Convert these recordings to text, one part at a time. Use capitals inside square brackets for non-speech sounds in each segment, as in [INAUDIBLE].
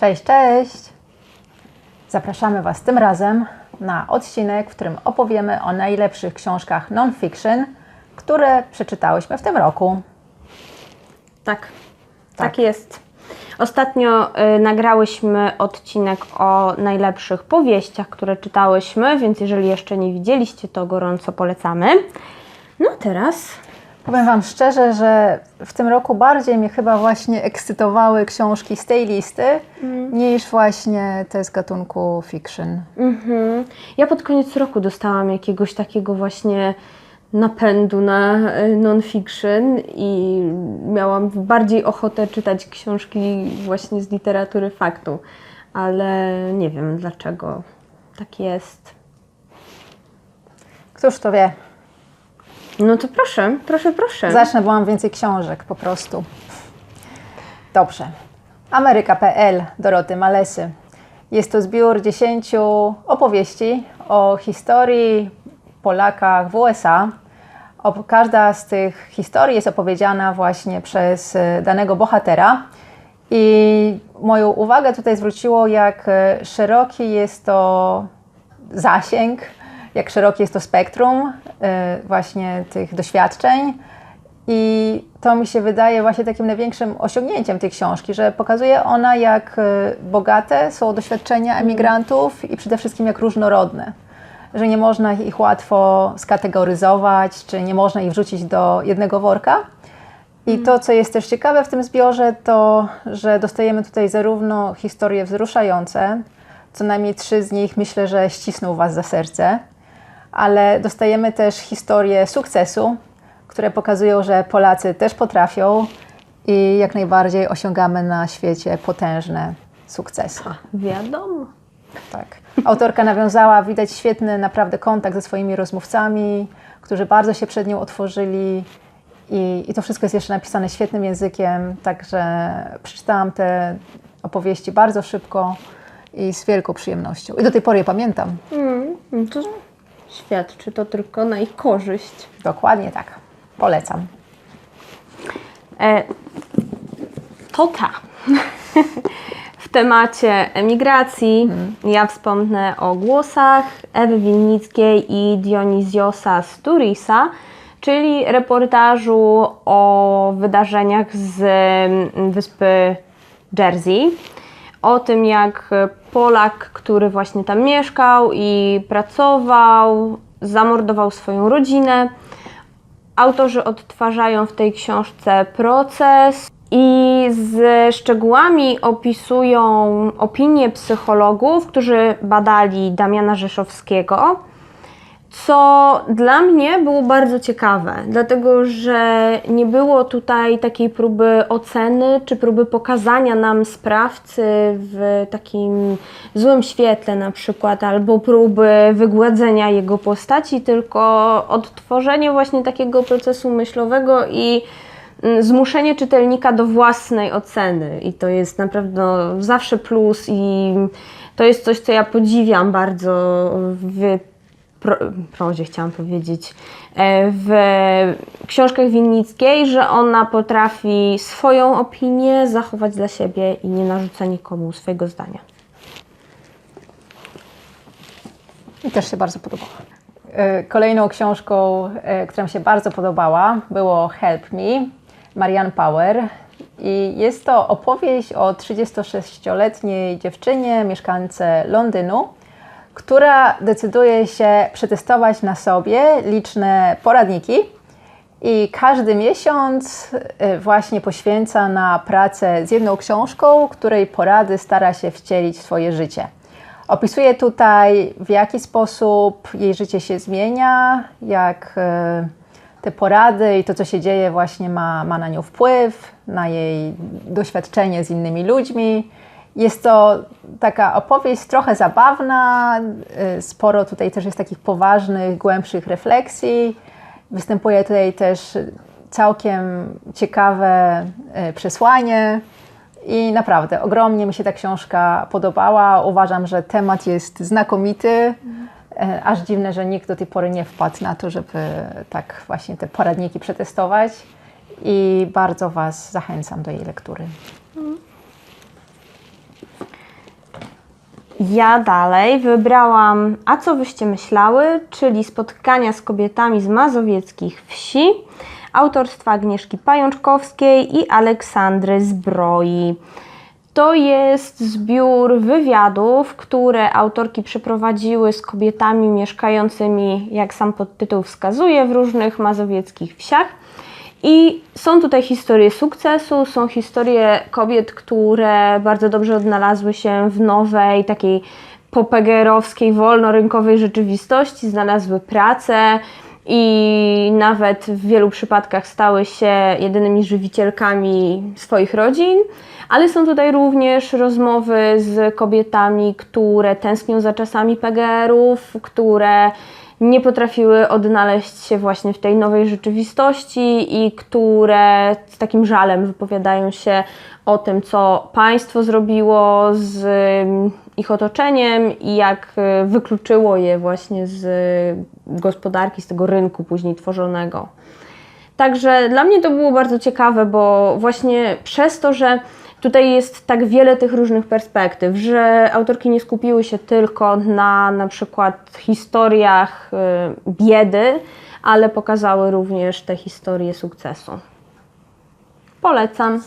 Cześć, cześć! Zapraszamy Was tym razem na odcinek, w którym opowiemy o najlepszych książkach non-fiction, które przeczytałyśmy w tym roku. Tak, tak, jest. Ostatnio y, nagrałyśmy odcinek o najlepszych powieściach, które czytałyśmy, więc jeżeli jeszcze nie widzieliście, to gorąco polecamy. No teraz Powiem Wam szczerze, że w tym roku bardziej mnie chyba właśnie ekscytowały książki z tej listy, niż właśnie te z gatunku fiction. mhm. ja pod koniec roku dostałam jakiegoś takiego właśnie napędu na y, non-fiction i miałam bardziej ochotę czytać książki właśnie z literatury faktu, ale nie wiem dlaczego tak jest. Któż to wie? No to proszę, proszę, proszę. Zacznę, bo mam więcej książek po prostu. Dobrze. Ameryka.pl Doroty Malesy. Jest to zbiór dziesięciu opowieści o historii Polakach w USA. Każda z tych historii jest opowiedziana właśnie przez e, danego bohatera. I moją uwagę tutaj zwróciło, jak e, szeroki jest to zasięg, jak szerokie jest to spektrum e, właśnie tych doświadczeń. I to mi się wydaje właśnie takim największym osiągnięciem tej książki, że pokazuje ona, jak e, bogate są doświadczenia emigrantów i przede wszystkim jak różnorodne. Że nie można ich łatwo skategoryzować, czy nie można ich wrzucić do jednego worka. I to, co jest też ciekawe w tym zbiorze, to, że dostajemy tutaj zarówno historie wzruszające, co najmniej trzy z nich myślę, że ścisną Was za serce, ale dostajemy też historie sukcesu, które pokazują, że Polacy też potrafią i jak najbardziej osiągamy na świecie potężne sukcesy. Wiadomo. Tak. Autorka nawiązała, widać świetny naprawdę kontakt ze swoimi rozmówcami, którzy bardzo się przed nią otworzyli i, i to wszystko jest jeszcze napisane świetnym językiem, także przeczytałam te opowieści bardzo szybko i z wielką przyjemnością. I do tej pory je pamiętam. Mm, to świadczy to tylko na ich korzyść. Dokładnie tak. Polecam. E, to ta. w temacie emigracji ja wspomnę o głosach Ewy Winnickiej i Dioniziosa Sturisa, czyli reportażu o wydarzeniach z mm, wyspy Jersey. O tym, jak Polak, który właśnie tam mieszkał i pracował, zamordował swoją rodzinę. Autorzy odtwarzają w tej książce proces i z szczegółami opisują opinie psychologów, którzy badali Damiana Rzeszowskiego, co dla mnie było bardzo ciekawe, dlatego że nie było tutaj takiej próby oceny czy próby pokazania nam sprawcy w takim złym świetle na przykład, albo próby wygładzenia jego postaci, tylko odtworzenie właśnie takiego procesu myślowego i mm, zmuszenie czytelnika do własnej oceny. I to jest naprawdę no, zawsze plus i to jest coś, co ja podziwiam bardzo w pro, prozie chciałam powiedzieć, e, w książkach Winnickiej, że ona potrafi swoją opinię zachować dla siebie i nie narzuca nikomu swojego zdania. Mi też się bardzo podobała. E, Kolejną książką, e, która mi się bardzo podobała, było Help Me, Marianne Power. I jest to opowieść o 36-letniej dziewczynie, mieszkance Londynu, która decyduje się przetestować na sobie liczne poradniki i każdy miesiąc e, właśnie poświęca na pracę z jedną książką, której porady stara się wcielić w swoje życie. Opisuje tutaj, w jaki sposób jej życie się zmienia, jak e, te porady i to, co się dzieje, właśnie ma, ma na nią wpływ, na jej doświadczenie z innymi ludźmi. Jest to taka opowieść trochę zabawna, e, sporo tutaj też jest takich poważnych, głębszych refleksji. Występuje tutaj też całkiem ciekawe e, przesłanie. I naprawdę, ogromnie mi się ta książka podobała. Uważam, że temat jest znakomity. E, Aż dziwne, że nikt do tej pory nie wpadł na to, żeby tak właśnie te poradniki przetestować. I bardzo Was zachęcam do jej lektury. Ja dalej wybrałam A co wyście myślały, czyli spotkania z kobietami z mazowieckich wsi, autorstwa Agnieszki Pajączkowskiej i Aleksandry Zbroi. To jest zbiór wywiadów, które autorki przeprowadziły z kobietami mieszkającymi, jak sam podtytuł wskazuje, w różnych mazowieckich wsiach. I są tutaj historie sukcesu, są historie kobiet, które bardzo dobrze odnalazły się w nowej, takiej popegerowskiej, wolnorynkowej rzeczywistości, znalazły pracę i nawet w wielu przypadkach stały się jedynymi żywicielkami swoich rodzin. Ale są tutaj również rozmowy z kobietami, które tęsknią za czasami PGR-ów, które nie potrafiły odnaleźć się właśnie w tej nowej rzeczywistości i które z takim żalem wypowiadają się o tym, co państwo zrobiło z ym, ich otoczeniem i jak y, wykluczyło je właśnie z y, gospodarki, z tego rynku później tworzonego. Także dla mnie to było bardzo ciekawe, bo właśnie przez to, że tutaj jest tak wiele tych różnych perspektyw, że autorki nie skupiły się tylko na na przykład historiach y, biedy, ale pokazały również te historie sukcesu. Polecam.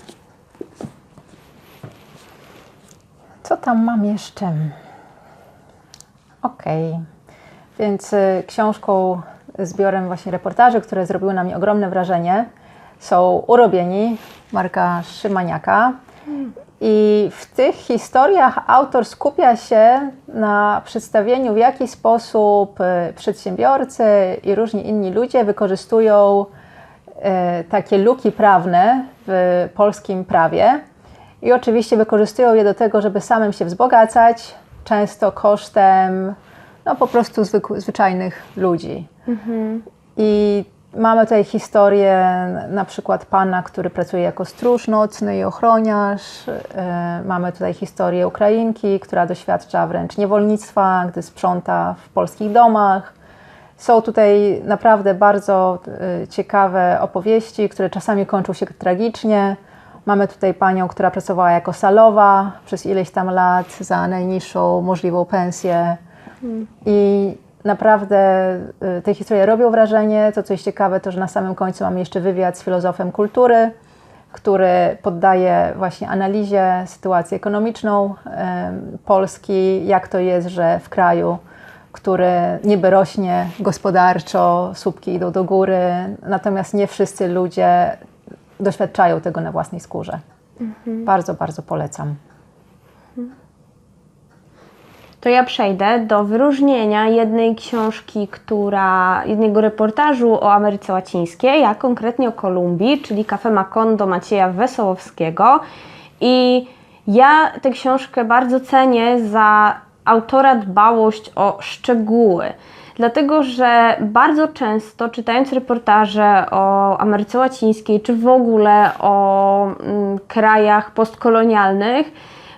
Co tam mam jeszcze? Okej. Więc y, książką, zbiorem właśnie reportaży, które zrobiły na mnie ogromne wrażenie, są Urobieni Marka Szymaniaka. I w tych historiach autor skupia się na przedstawieniu, w jaki sposób y, przedsiębiorcy i różni inni ludzie wykorzystują e, takie luki prawne w polskim prawie i oczywiście wykorzystują je do tego, żeby samym się wzbogacać, często kosztem no, po prostu zwyczajnych ludzi. I mamy tutaj historię na przykład pana, który pracuje jako stróż nocny i ochroniarz. E, Mamy tutaj historię Ukrainki, która doświadcza wręcz niewolnictwa, gdy sprząta w polskich domach. Są tutaj naprawdę bardzo e, ciekawe opowieści, które czasami kończą się tragicznie. Mamy tutaj panią, która pracowała jako salowa przez ileś tam lat za najniższą możliwą pensję. I naprawdę y, te historie robią wrażenie. To, co jest ciekawe, to, że na samym końcu mamy jeszcze wywiad z filozofem kultury, który poddaje właśnie analizie sytuację ekonomiczną em, Polski, jak to jest, że w kraju, który niby rośnie gospodarczo, słupki idą do góry, natomiast nie wszyscy ludzie doświadczają tego na własnej skórze. Bardzo, bardzo polecam. To ja przejdę do wyróżnienia jednej książki, która, jednego reportażu o Ameryce Łacińskiej, a konkretnie o Kolumbii, czyli Cafe Macondo Macieja Wesołowskiego. I ja tę książkę bardzo cenię za autora dbałość o szczegóły. Dlatego, że bardzo często czytając reportaże o Ameryce Łacińskiej, czy w ogóle o mm, krajach postkolonialnych,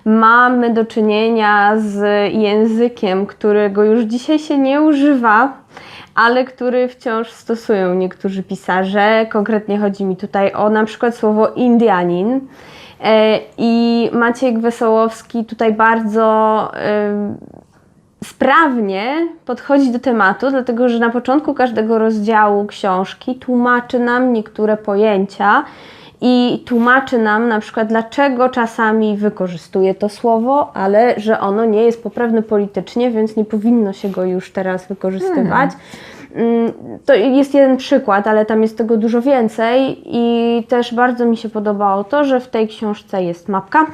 mamy do czynienia z językiem, którego już dzisiaj się nie używa, ale który wciąż stosują niektórzy pisarze. Konkretnie chodzi mi tutaj o na przykład słowo Indianin. E, I Maciek Wesołowski tutaj bardzo em, sprawnie podchodzi do tematu, dlatego że na początku każdego rozdziału książki tłumaczy nam niektóre pojęcia i tłumaczy nam na przykład, dlaczego czasami wykorzystuje to słowo, ale że ono nie jest poprawne politycznie, więc nie powinno się go już teraz wykorzystywać. Mm, To jest jeden przykład, ale tam jest tego dużo więcej i też bardzo mi się podobało to, że w tej książce jest mapka,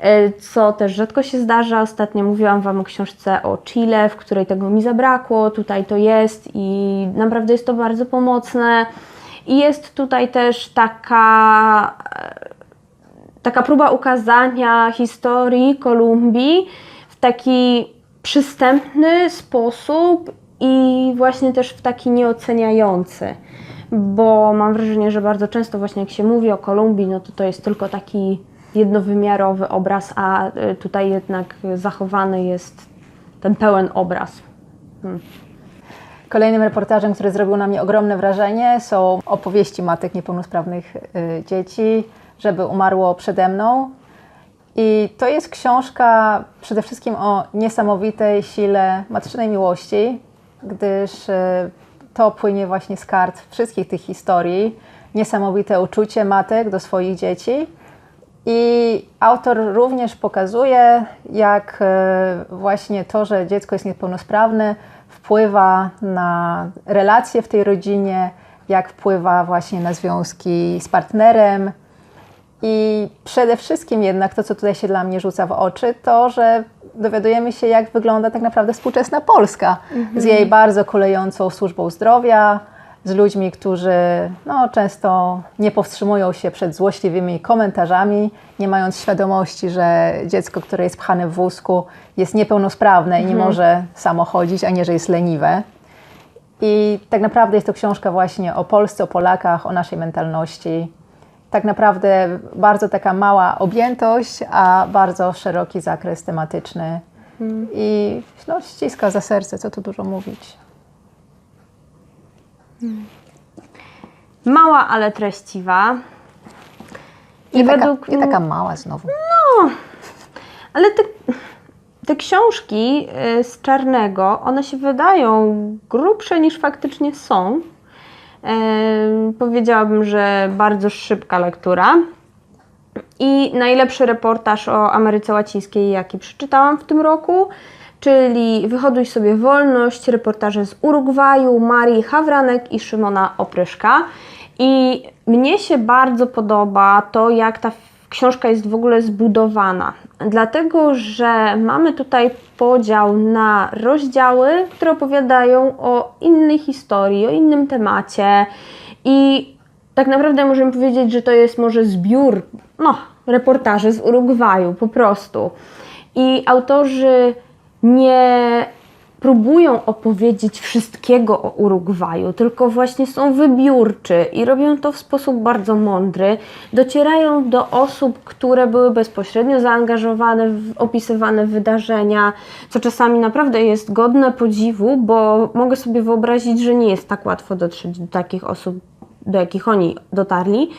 e, co też rzadko się zdarza. Ostatnio mówiłam Wam o książce o Chile, w której tego mi zabrakło. Tutaj to jest i naprawdę jest to bardzo pomocne. I jest tutaj też taka, e, taka próba ukazania historii Kolumbii w taki przystępny sposób i właśnie też w taki nieoceniający. Bo mam wrażenie, że bardzo często właśnie jak się mówi o Kolumbii, no to to jest tylko taki jednowymiarowy obraz, a y, tutaj jednak zachowany jest ten pełen obraz. Kolejnym reportażem, który zrobił na mnie ogromne wrażenie, są opowieści matek niepełnosprawnych y, dzieci, żeby umarło przede mną. I to jest książka przede wszystkim o niesamowitej sile matczynej miłości, gdyż e, to płynie właśnie z kart wszystkich tych historii. Niesamowite uczucie matek do swoich dzieci. I autor również pokazuje, jak e, właśnie to, że dziecko jest niepełnosprawne, wpływa na relacje w tej rodzinie, jak wpływa właśnie na związki z partnerem. I przede wszystkim jednak to, co tutaj się dla mnie rzuca w oczy, to, że dowiadujemy się, jak wygląda tak naprawdę współczesna Polska z jej bardzo kulejącą służbą zdrowia, z ludźmi, którzy no, często nie powstrzymują się przed złośliwymi komentarzami, nie mając świadomości, że dziecko, które jest pchane w wózku, jest niepełnosprawne i nie może samo chodzić, a nie, że jest leniwe. I tak naprawdę jest to książka właśnie o Polsce, o Polakach, o naszej mentalności. Tak naprawdę bardzo taka mała objętość, a bardzo szeroki zakres tematyczny. I no, ściska za serce, co tu dużo mówić. Mała, ale treściwa. I Nie, taka, według nie taka mała znowu. Ale te, te książki y, z czarnego, one się wydają grubsze niż faktycznie są. Em, powiedziałabym, że bardzo szybka lektura. I najlepszy reportaż o Ameryce Łacińskiej, jaki przeczytałam w tym roku, czyli Wyhoduj sobie wolność, reportaże z Urugwaju, Marii Hawranek i Szymona Opryszka. I mnie się bardzo podoba to, jak ta książka jest w ogóle zbudowana. Dlatego, że mamy tutaj podział na rozdziały, które opowiadają o innej historii, o innym temacie i tak naprawdę możemy powiedzieć, że to jest może zbiór no, reportaży z Urugwaju po prostu. I autorzy nie próbują opowiedzieć wszystkiego o Urugwaju, tylko właśnie są wybiórczy i robią to w sposób bardzo mądry. Docierają do osób, które były bezpośrednio zaangażowane w opisywane wydarzenia, co czasami naprawdę jest godne podziwu, bo mogę sobie wyobrazić, że nie jest tak łatwo dotrzeć do takich osób, do jakich oni dotarli.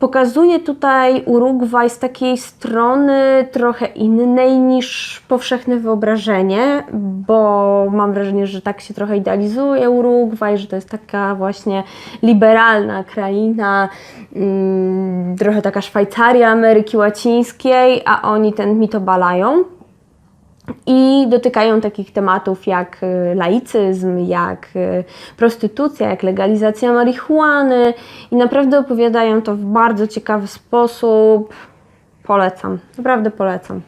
Pokazuje tutaj Urugwaj z takiej strony trochę innej niż powszechne wyobrażenie, bo mam wrażenie, że tak się trochę idealizuje Urugwaj, że to jest taka właśnie liberalna kraina, mm, trochę taka Szwajcaria Ameryki Łacińskiej, a oni ten mit obalają. I dotykają takich tematów jak y, laicyzm, jak y, prostytucja, jak legalizacja marihuany i naprawdę opowiadają to w bardzo ciekawy sposób. Polecam, naprawdę polecam.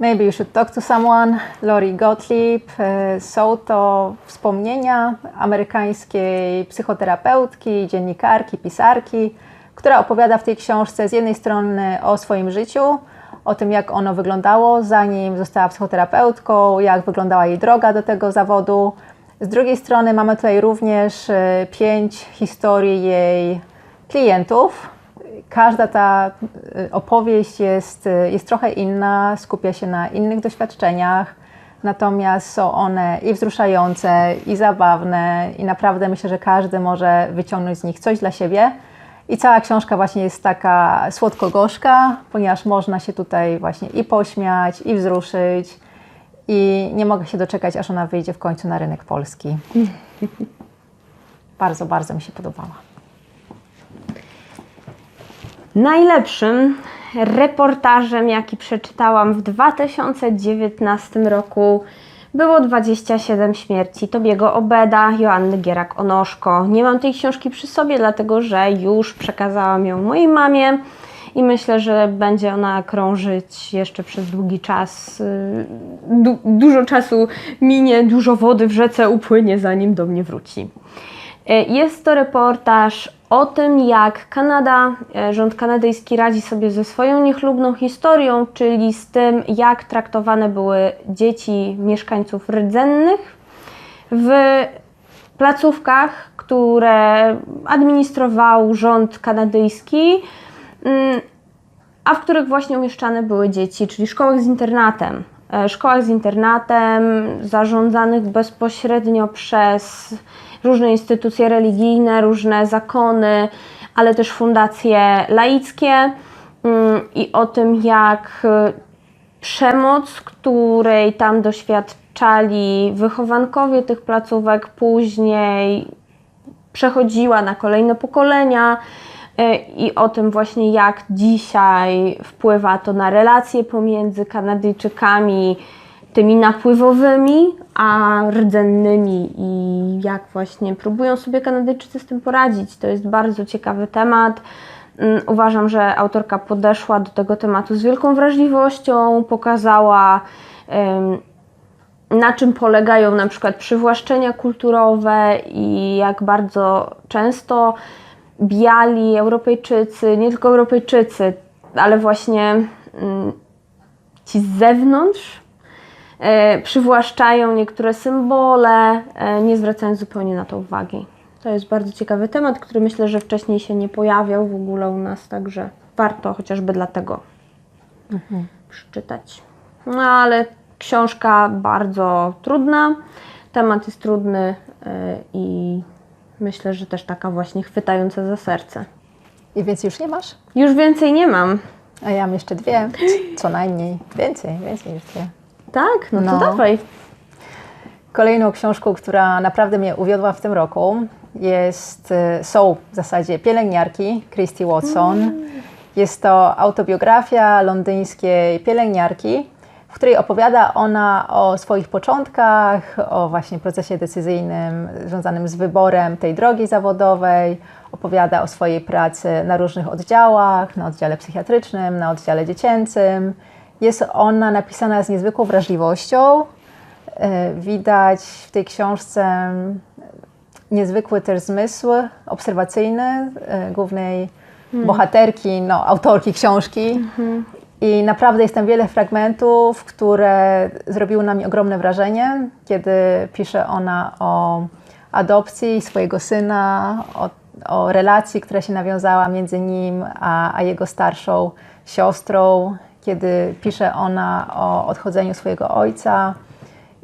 Maybe you should talk to someone. Lori Gottlieb. E, Są to wspomnienia amerykańskiej psychoterapeutki, dziennikarki, pisarki, która opowiada w tej książce z jednej strony o swoim życiu, o tym, jak ono wyglądało, zanim została psychoterapeutką, jak wyglądała jej droga do tego zawodu. Z drugiej strony mamy tutaj również e, pięć historii jej klientów. Każda ta e, opowieść jest, e, jest trochę inna, skupia się na innych doświadczeniach, natomiast są one i wzruszające, i zabawne, i naprawdę myślę, że każdy może wyciągnąć z nich coś dla siebie. I cała książka właśnie jest taka słodko-gorzka, ponieważ można się tutaj właśnie i pośmiać, i wzruszyć. I nie mogę się doczekać, aż ona wyjdzie w końcu na rynek polski. [LAUGHS] Bardzo, bardzo mi się podobała. Najlepszym reportażem, jaki przeczytałam w 2019 roku, było 27 śmierci Tobiego Obeda, Joanny Gierak-Onoszko. Nie mam tej książki przy sobie, dlatego że już przekazałam ją mojej mamie i myślę, że będzie ona krążyć jeszcze przez długi czas. Yy, Du- dużo czasu minie, dużo wody w rzece upłynie, zanim do mnie wróci. E, Jest to reportaż o tym, jak Kanada, e, rząd kanadyjski radzi sobie ze swoją niechlubną historią, czyli z tym, jak traktowane były dzieci mieszkańców rdzennych w placówkach, które administrował rząd kanadyjski, mm, a w których właśnie umieszczane były dzieci, czyli szkołach z internatem. E, Szkołach z internatem zarządzanych bezpośrednio przez różne instytucje religijne, różne zakony, ale też fundacje laickie mm, i o tym, jak e, przemoc, której tam doświadczali wychowankowie tych placówek, później przechodziła na kolejne pokolenia e, i o tym właśnie jak dzisiaj wpływa to na relacje pomiędzy Kanadyjczykami, tymi napływowymi, a rdzennymi i jak właśnie próbują sobie Kanadyjczycy z tym poradzić. To jest bardzo ciekawy temat. Mm, Uważam, że autorka podeszła do tego tematu z wielką wrażliwością, pokazała na czym polegają na przykład przywłaszczenia kulturowe i jak bardzo często biali Europejczycy, nie tylko Europejczycy, ale właśnie mm, ci z zewnątrz przywłaszczają niektóre symbole, e, nie zwracając zupełnie na to uwagi. To jest bardzo ciekawy temat, który myślę, że wcześniej się nie pojawiał w ogóle u nas, także warto chociażby dlatego przeczytać. No ale książka bardzo trudna, temat jest trudny y, i myślę, że też taka właśnie chwytająca za serce. I więcej już nie masz? Już więcej nie mam. A ja mam jeszcze dwie, co najmniej. Więcej, więcej niż dwie. Tak? No, No. to dawaj. Kolejną książką, która naprawdę mnie uwiodła w tym roku, jest, y, są w zasadzie pielęgniarki Christy Watson. Jest to autobiografia londyńskiej pielęgniarki, w której opowiada ona o swoich początkach, o właśnie procesie decyzyjnym związanym z wyborem tej drogi zawodowej. Opowiada o swojej pracy na różnych oddziałach, na oddziale psychiatrycznym, na oddziale dziecięcym. Jest ona napisana z niezwykłą wrażliwością, E, Widać w tej książce niezwykły też zmysł obserwacyjny e, głównej bohaterki, no, autorki książki. I naprawdę jest tam wiele fragmentów, które zrobiły na mnie ogromne wrażenie, kiedy pisze ona o adopcji swojego syna, o, o relacji, która się nawiązała między nim a, a jego starszą siostrą, kiedy pisze ona o odchodzeniu swojego ojca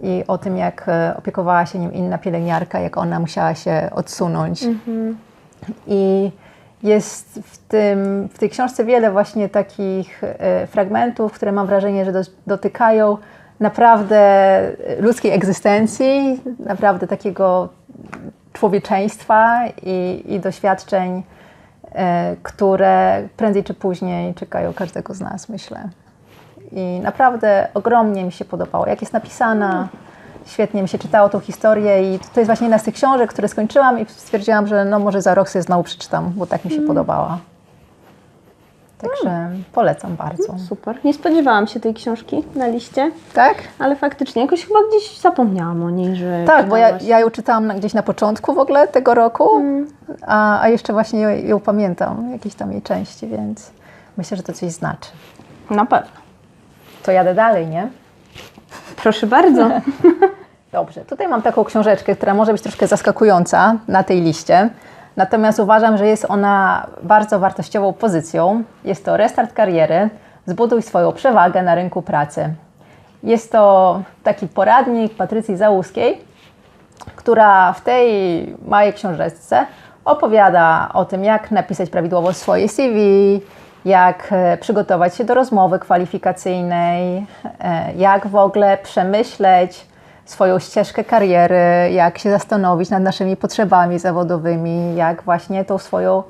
i o tym, jak e, opiekowała się nim inna pielęgniarka, jak ona musiała się odsunąć. I jest w, tym, w tej książce wiele właśnie takich e, fragmentów, które mam wrażenie, że do, dotykają naprawdę ludzkiej egzystencji, naprawdę takiego człowieczeństwa i, i doświadczeń, które prędzej czy później czekają każdego z nas, myślę. I naprawdę ogromnie mi się podobało, jak jest napisana. Świetnie mi się czytało tą historię i to jest właśnie jedna z tych książek, które skończyłam i stwierdziłam, że no może za rok sobie znowu przeczytam, bo tak mi się podobała. Także polecam bardzo. Super. Nie spodziewałam się tej książki na liście, Tak? ale faktycznie jakoś chyba gdzieś zapomniałam o niej, że Tak, bo ja, ja ją czytałam gdzieś na początku w ogóle tego roku, a, a jeszcze właśnie ją, ją pamiętam, jakieś tam jej części, więc myślę, że to coś znaczy. Na pewno. To jadę dalej, nie? Proszę bardzo. [LAUGHS] Dobrze, tutaj mam taką książeczkę, która może być troszkę zaskakująca na tej liście. Natomiast uważam, że jest ona bardzo wartościową pozycją. Jest to Restart kariery, zbuduj swoją przewagę na rynku pracy. Jest to taki poradnik Patrycji Załuskiej, która w tej małej książeczce opowiada o tym, jak napisać prawidłowo swoje CV, jak e, przygotować się do rozmowy kwalifikacyjnej, e, jak w ogóle przemyśleć swoją ścieżkę kariery, jak się zastanowić nad naszymi potrzebami zawodowymi, jak właśnie tą swoją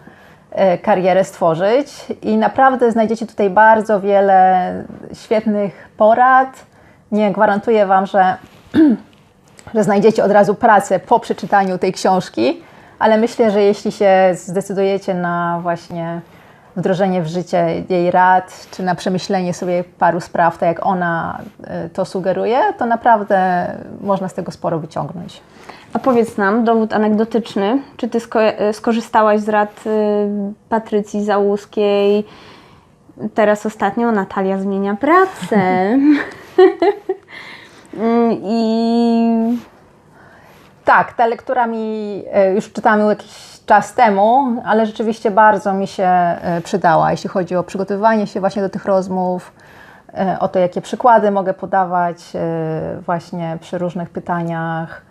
e, karierę stworzyć. I naprawdę znajdziecie tutaj bardzo wiele świetnych porad. Nie gwarantuję Wam, że [CLEARS THROAT] że znajdziecie od razu pracę po przeczytaniu tej książki, ale myślę, że jeśli się zdecydujecie na właśnie wdrożenie w życie jej rad, czy na przemyślenie sobie paru spraw, tak jak ona y, to sugeruje, to naprawdę można z tego sporo wyciągnąć. A powiedz nam, dowód anegdotyczny, czy ty sko- e, skorzystałaś z rad y, Patrycji Załuskiej? Teraz ostatnio Natalia zmienia pracę. [LAUGHS] Mm, I Tak, ta lektura mi e, już czytałam ją jakiś czas temu, ale rzeczywiście bardzo mi się e, przydała, jeśli chodzi o przygotowywanie się właśnie do tych rozmów, e, o to, jakie przykłady mogę podawać e, właśnie przy różnych pytaniach,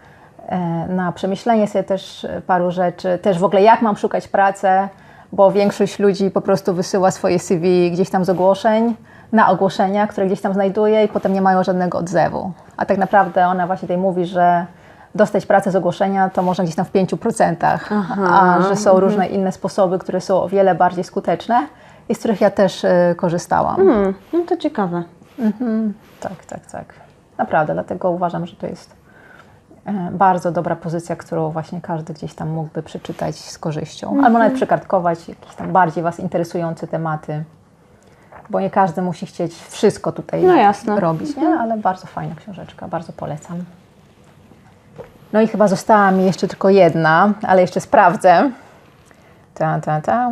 na przemyślenie sobie też paru rzeczy, też w ogóle jak mam szukać pracy, bo większość ludzi po prostu wysyła swoje CV gdzieś tam z ogłoszeń, na ogłoszenia, które gdzieś tam znajduje i potem nie mają żadnego odzewu. A tak naprawdę ona właśnie tutaj mówi, że dostać pracę z ogłoszenia to można gdzieś tam w 5%, a że są różne inne sposoby, które są o wiele bardziej skuteczne i z których ja też y, korzystałam. Hmm, no to ciekawe. Tak, tak, tak. Naprawdę, dlatego uważam, że to jest e, bardzo dobra pozycja, którą właśnie każdy gdzieś tam mógłby przeczytać z korzyścią. Albo nawet przekartkować jakieś tam bardziej Was interesujące tematy. Bo nie każdy musi chcieć wszystko tutaj No robić, nie? Ale bardzo fajna książeczka, bardzo polecam. No i chyba została mi jeszcze tylko jedna, ale jeszcze sprawdzę. Ta, ta, ta.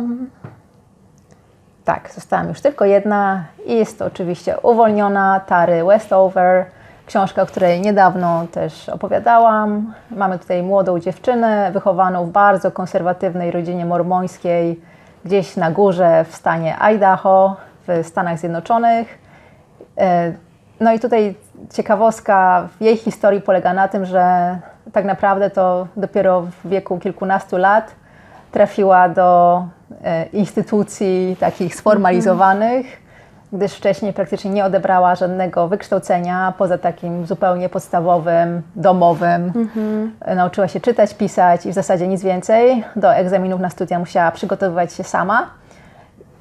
Tak, została już tylko jedna jest to oczywiście Uwolniona Tary Westover, książka, o której niedawno też opowiadałam. Mamy tutaj młodą dziewczynę wychowaną w bardzo konserwatywnej rodzinie mormońskiej, gdzieś na górze w stanie Idaho w Stanach Zjednoczonych. E, No i tutaj ciekawostka w jej historii polega na tym, że tak naprawdę to dopiero w wieku kilkunastu lat trafiła do e, instytucji takich sformalizowanych, gdyż wcześniej praktycznie nie odebrała żadnego wykształcenia poza takim zupełnie podstawowym, domowym. E, Nauczyła się czytać, pisać i w zasadzie nic więcej. Do egzaminów na studia musiała przygotowywać się sama.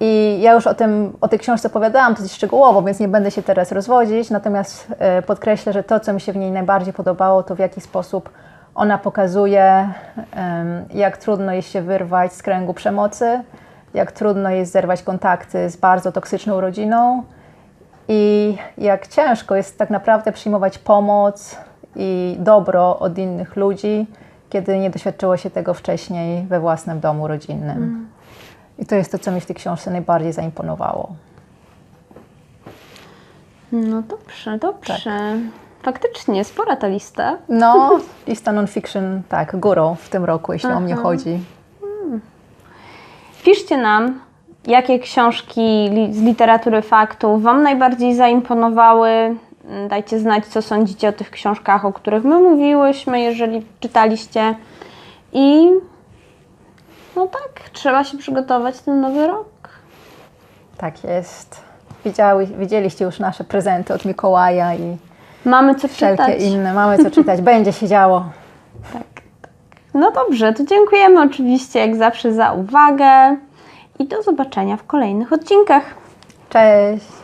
I ja już o, tym, o tej książce opowiadałam dosyć szczegółowo, więc nie będę się teraz rozwodzić. Natomiast e, podkreślę, że to, co mi się w niej najbardziej podobało, to w jaki sposób ona pokazuje, jak trudno jest się wyrwać z kręgu przemocy, jak trudno jest zerwać kontakty z bardzo toksyczną rodziną i jak ciężko jest tak naprawdę przyjmować pomoc i dobro od innych ludzi, kiedy nie doświadczyło się tego wcześniej we własnym domu rodzinnym. I to jest to, co mi w tej książce najbardziej zaimponowało. No dobrze, dobrze. Faktycznie, spora ta lista. No, [LAUGHS] lista non-fiction, tak, górą w tym roku, jeśli o mnie chodzi. Piszcie nam, jakie książki z literatury faktów Wam najbardziej zaimponowały. Dajcie znać, co sądzicie o tych książkach, o których my mówiłyśmy, jeżeli czytaliście. I no tak, trzeba się przygotować na nowy rok. Tak jest. Widziały, widzieliście już nasze prezenty od Mikołaja i Mamy co wszelkie czytać. inne. Mamy co czytać. [LAUGHS] Będzie się działo. Tak, tak. No dobrze, to dziękujemy oczywiście jak zawsze za uwagę i do zobaczenia w kolejnych odcinkach. Cześć!